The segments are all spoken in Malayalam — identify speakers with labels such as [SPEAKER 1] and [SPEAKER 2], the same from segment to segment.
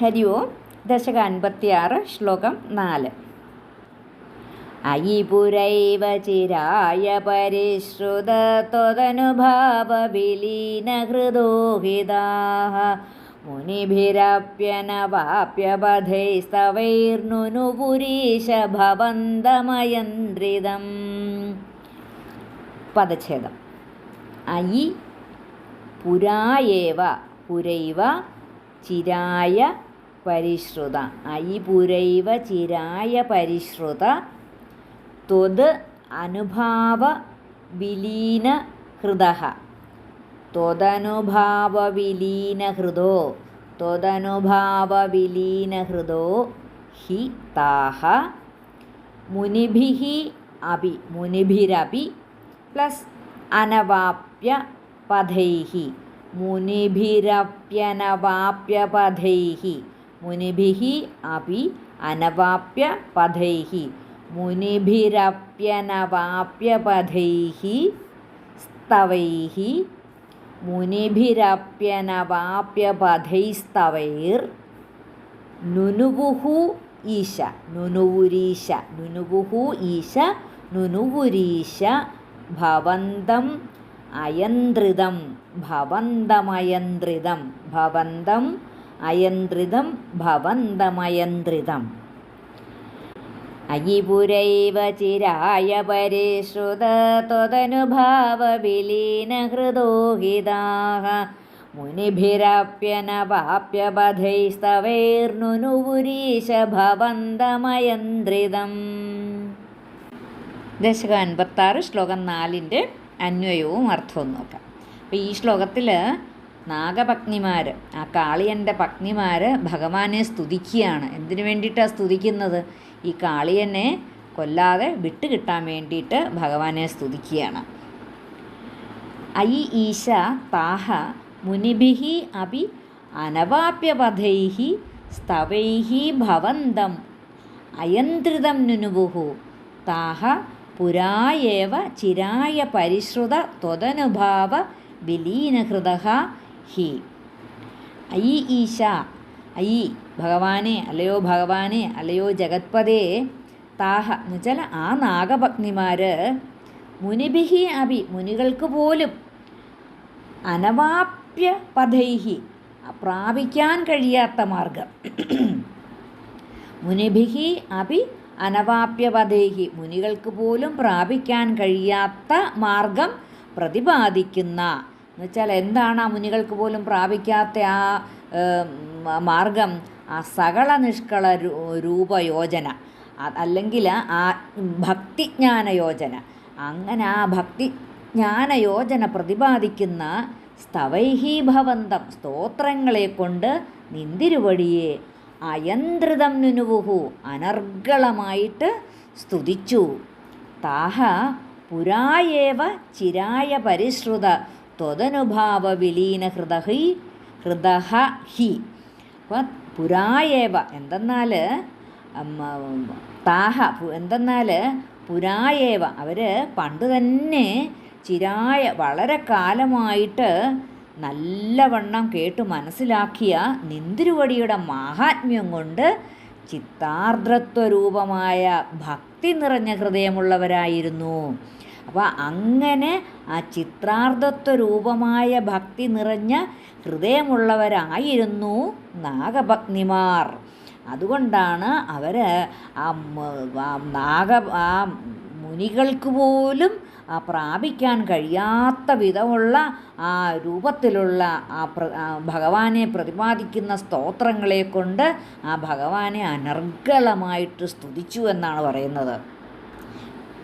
[SPEAKER 1] ഹരി ഓം ദശക അൻപത്തിയാറ് ശ്ലോകം നാല്. അയിപുരൈവ ചിരായ പരിശ്രുത ത്വദനുഭാവവിലീനഹൃദോഹിതാः മുനിഭിരപ്യനവാപ്യബധൈസ്തവൈർനുനു പുരീശ പദച്ഛേദം. അയി പുരായേവ പുരൈവ ചിരായ പരിശ്രുത അയി പുരൈവ ചിരായ പരിശ്രുത ത്വത് അനുഭാവ വിലീന ഹൃദ ത്വദനുഭാവ വിലീന ഹൃദോ ത്വദനുഭാവ വിലീന ഹൃദോ ഹി താഹ മുനിഭിः അപി മുനിഭിരപി പ്ലസ് അനവാപ്യ പഥൈः മുനിഭിരപ്യനവാപ്യപഥൈः മുനിഭിः അപി അനവാപ്യ പഥൈഹി മുനിഭിരപ്യനവാപ്യപഥൈः സ്തവൈः. മുനിഭിരപ്യനവാപ്യപഥൈസ്തവൈർ നുനുവുഹു ഈശ. നുനുവുരീശ. നുനുവുഹു ഈശ. നുനുവുരീശ. ഭവന്തം അയന്ത്രിതം. ഭവന്തമയന്ത്രിതം. ഭവന്തം അയന്ത്രിതം ഭവന്തമയന്ത്രിതം. അയിപുരൈവ ചിരായ പരിശ്രുത ത്വതനുഭാവവിലീനഹൃദോഹിതാഹ മുനിഭിരപ്യനവാപ്യപഥൈസ്തവൈർനുനുപുരീശ ഭവന്തമയന്ത്രിതം. ദശക അൻപത്താറ് ശ്ലോകം നാലിന്റെ അന്വയവും അർത്ഥവും നോക്കാം. അപ്പോൾ ഈ ശ്ലോകത്തിൽ നാഗപത്നിമാർ ആ കാളിയന്റെ പത്നിമാർ ഭഗവാനെ സ്തുതിക്കുകയാണ്. എന്തിനു വേണ്ടിയിട്ടാണ് സ്തുതിക്കുന്നത്? ഈ കാളിയനെ കൊല്ലാതെ വിട്ടുകിട്ടാൻ വേണ്ടിയിട്ട് ഭഗവാനെ സ്തുതിക്കുകയാണ്. ഐ ഈശ താഹ മുനിഭി അപി അനവാപ്യപഥൈः സ്തവൈ ഭവന്തം അയന്ത്രിതം നുനുബുഹു താഹ പുരായേവ ചിരായ പരിശ്രുത ത്വതനുഭാവ വിലീനഹൃദ ഹി. അയി ഈശ അയി ഭഗവാനെ അല്ലയോ ഭഗവാനെ അല്ലയോ ജഗത്പദേ താഹ. എന്നുവെച്ചാൽ ആ നാഗഭഗ്നിമാർ മുനിഭിഹി അഭി മുനികൾക്ക് പോലും അനവാപ്യ പഥൈഹി പ്രാപിക്കാൻ കഴിയാത്ത മാർഗം. മുനിഭിഹി അഭി അനവാപ്യ പഥൈഹി മുനികൾക്ക് പോലും പ്രാപിക്കാൻ കഴിയാത്ത മാർഗം പ്രതിപാദിക്കുന്ന എന്നുവെച്ചാൽ എന്താണ് ആ മുനികൾക്ക് പോലും പ്രാപിക്കാത്ത ആ മാർഗം? ആ സകള നിഷ്കള രൂപയോജന. അല്ലെങ്കിൽ ആ ഭക്തിജ്ഞാന യോജന. അങ്ങനെ ആ ഭക്തിജ്ഞാന യോജന പ്രതിപാദിക്കുന്ന സ്തവൈഹി ഭവന്തം സ്തോത്രങ്ങളെ കൊണ്ട് നിന്തിരുവടിയെ അയന്ത്രിതം നുനുവുഹു അനർഗളമായിട്ട് സ്തുതിച്ചു. താഹ പുരായേവ ചിരായ പരിശ്രുത ത്വദനുഭാവ വിലീന ഹൃദഹി ഹൃദഹ ഹി. അപ്പം പുരായേവ എന്തെന്നാൽ താഹ എന്തെന്നാൽ പുരായേവ. അവർ പണ്ട് തന്നെ ചിരായ വളരെ കാലമായിട്ട് നല്ലവണ്ണം കേട്ട് മനസ്സിലാക്കിയ നിന്തിരുവടിയുടെ മാഹാത്മ്യം കൊണ്ട് ചിത്താർദ്രത്വരൂപമായ ഭക്തി നിറഞ്ഞ ഹൃദയമുള്ളവരായിരുന്നു. അപ്പോൾ അങ്ങനെ ആ ചിത്രാർത്ഥത്വ രൂപമായ ഭക്തി നിറഞ്ഞ ഹൃദയമുള്ളവരായിരുന്നു നാഗഭഗ്നിമാർ അതുകൊണ്ടാണ് അവർ ആ നാഗ ആ മുനികൾക്ക് പോലും പ്രാപിക്കാൻ കഴിയാത്ത വിധമുള്ള ആ രൂപത്തിലുള്ള ആ പ്ര ഭഗവാനെ പ്രതിപാദിക്കുന്ന സ്തോത്രങ്ങളെ കൊണ്ട് ആ ഭഗവാനെ അനർഗളമായിട്ട് സ്തുതിച്ചു എന്നാണ് പറയുന്നത്.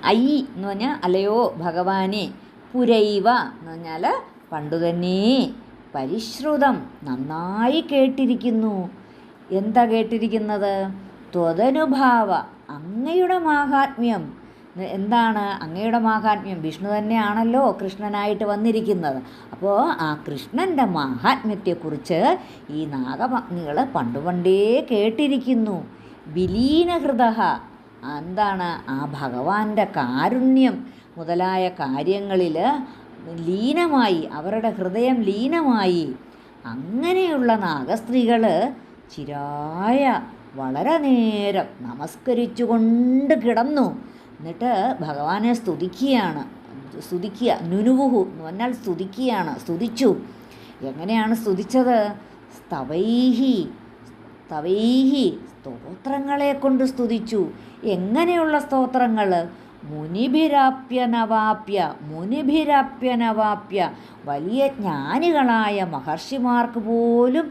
[SPEAKER 1] ഐ എന്ന് പറഞ്ഞാൽ അലയോ ഭഗവാനെ പുരൈവ എന്ന് പറഞ്ഞാൽ പണ്ടുതന്നെ പരിശ്രുതം നന്നായി കേട്ടിരിക്കുന്നു. എന്താ കേട്ടിരിക്കുന്നത്? ത്വതനുഭാവ അങ്ങയുടെ മാഹാത്മ്യം. എന്താണ് അങ്ങയുടെ മാഹാത്മ്യം? വിഷ്ണു തന്നെയാണല്ലോ കൃഷ്ണനായിട്ട് വന്നിരിക്കുന്നത്. അപ്പോൾ ആ കൃഷ്ണന്റെ മാഹാത്മ്യത്തെക്കുറിച്ച് ഈ നാഗപത്നികൾ പണ്ടുപണ്ടേ കേട്ടിരിക്കുന്നു. വിലീനഹൃദ എന്താണ് ആ ഭഗവാന്റെ കാരുണ്യം മുതലായ കാര്യങ്ങളിൽ ലീനമായി അവരുടെ ഹൃദയം ലീനമായി. അങ്ങനെയുള്ള നാഗസ്ത്രീകൾ
[SPEAKER 2] ചിരായ വളരെ നേരം നമസ്കരിച്ചു കൊണ്ട് കിടന്നു. എന്നിട്ട് ഭഗവാനെ സ്തുതിക്കുകയാണ്. സ്തുതിക്കുക നുനുവുഹു എന്ന് പറഞ്ഞാൽ സ്തുതിക്കുകയാണ് സ്തുതിച്ചു. എങ്ങനെയാണ് സ്തുതിച്ചത്? സ്തവൈഹി സ്തവൈഹി സ്തോത്രങ്ങളെ കൊണ്ട് സ്തുതിച്ചു. എങ്ങനെയുള്ള സ്തോത്രങ്ങൾ? മുനിഭിരാപ്യനവാപ്യ മുനിഭിരാപ്യനവാപ്യ. വലിയ ജ്ഞാനികളായ മഹർഷിമാർക്ക് പോലും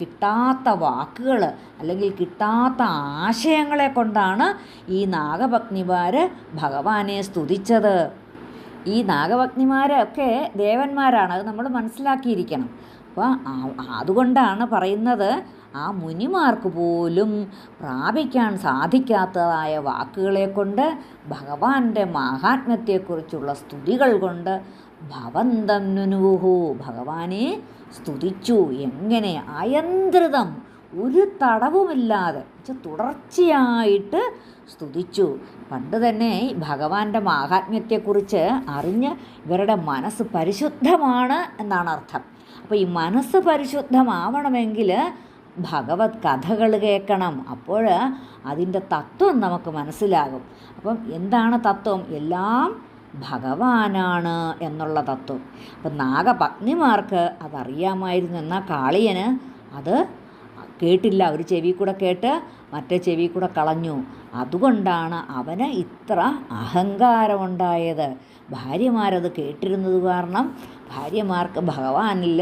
[SPEAKER 2] കിട്ടാത്ത വാക്കുകൾ അല്ലെങ്കിൽ കിട്ടാത്ത ആശയങ്ങളെ കൊണ്ടാണ് ഈ നാഗഭഗ്നിമാർ ഭഗവാനെ സ്തുതിച്ചത്. ഈ നാഗഭഗ്നിമാരൊക്കെ ദേവന്മാരാണ് അത് നമ്മൾ മനസ്സിലാക്കിയിരിക്കണം. അപ്പോൾ അതുകൊണ്ടാണ് പറയുന്നത് ആ മുനിമാർക്ക് പോലും പ്രാപിക്കാൻ സാധിക്കാത്തതായ വാക്കുകളെ കൊണ്ട് ഭഗവാന്റെ മഹാത്മ്യത്തെക്കുറിച്ചുള്ള സ്തുതികൾ കൊണ്ട് ഭവന്തം ഭഗവാനെ സ്തുതിച്ചു. എങ്ങനെ അയന്ത്രിതം ഒരു തടവുമില്ലാതെ തുടർച്ചയായിട്ട് സ്തുതിച്ചു. പണ്ട് തന്നെ ഭഗവാന്റെ മാഹാത്മ്യത്തെക്കുറിച്ച് അറിഞ്ഞ് ഇവരുടെ മനസ്സ് പരിശുദ്ധമാണ് എന്നാണ് അർത്ഥം. അപ്പോൾ ഈ മനസ്സ് പരിശുദ്ധമാവണമെങ്കിൽ ഭഗവത് കഥകൾ കേൾക്കണം. അപ്പോൾ അതിന്റെ തത്വം നമുക്ക് മനസ്സിലാകും. അപ്പം എന്താണ് തത്വം? എല്ലാം ഭഗവാനാണ് എന്നുള്ള തത്വം. അപ്പം നാഗപത്നിമാർക്ക് അതറിയാമായിരുന്നു. എന്നാൽ കാളിയന് അത് കേട്ടില്ല. ഒരു ചെവി കൂടെ കേട്ട് മറ്റേ ചെവി കൂടെ കളഞ്ഞു. അതുകൊണ്ടാണ് അവന് ഇത്ര അഹങ്കാരമുണ്ടായത്. ഭാര്യമാരത് കേട്ടിരുന്നത് കാരണം ഭാര്യമാർക്ക് ഭഗവാനിൽ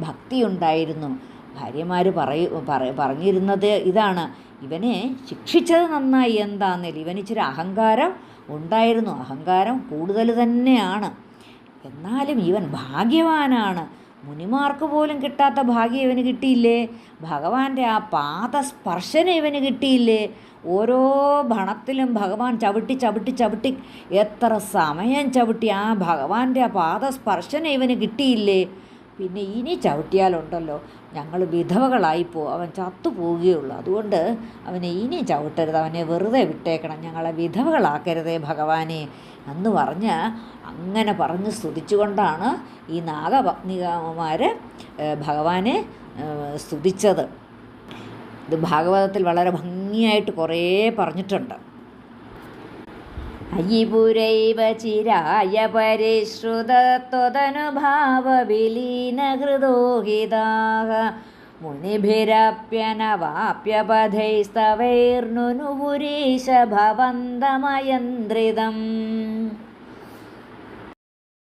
[SPEAKER 2] ഭക്തിയുണ്ടായിരുന്നു. ഭാര്യമാർ പറയൂ പറ പറഞ്ഞിരുന്നത് ഇതാണ്. ഇവനെ ശിക്ഷിച്ചത് നന്നായി. എന്താന്നില്ല ഇവനിച്ചിരി അഹങ്കാരം ഉണ്ടായിരുന്നു. അഹങ്കാരം കൂടുതൽ തന്നെയാണ്. എന്നാലും ഇവൻ ഭാഗ്യവാനാണ്. മുനിമാർക്ക് പോലും കിട്ടാത്ത ഭാഗ്യം ഇവന് കിട്ടിയില്ലേ? ഭഗവാന്റെ ആ പാദസ്പർശനം ഇവന് കിട്ടിയില്ലേ? ഓരോ ഭണത്തിലും ഭഗവാൻ ചവിട്ടി ചവിട്ടി ചവിട്ടി എത്ര സമയം ചവിട്ടി ആ ഭഗവാന്റെ ആ പാദസ്പർശനം ഇവന് കിട്ടിയില്ലേ? പിന്നെ ഇനി ചവിട്ടിയാലുണ്ടല്ലോ. ഞങ്ങൾ വിധവകളായിപ്പോ അവൻ ചത്തു പോവുകയുള്ളൂ അതുകൊണ്ട് അവനെ ഇനി ചവിട്ടരുത്. അവനെ വെറുതെ വിട്ടേക്കണം. ഞങ്ങളെ വിധവകളാക്കരുതേ ഭഗവാനെ എന്ന് പറഞ്ഞ് അങ്ങനെ പറഞ്ഞ് സ്തുതിച്ചുകൊണ്ടാണ് ഈ നാഗപത്നികമാർ ഭഗവാനെ സ്തുതിച്ചത്. ഇത് ഭാഗവതത്തിൽ വളരെ ഭംഗിയായിട്ട് കുറേ പറഞ്ഞിട്ടുണ്ട്. അയ്യിപുരൈവ ചിരായ പരിശ്രുതത്വതനുഭാവവിലീനഹൃദോഹിതാഹ മുനിഭിരപ്യനവാപ്യപഥൈസ്തവൈർനുനുപുരീശ ഭവന്തമയന്ത്രിതം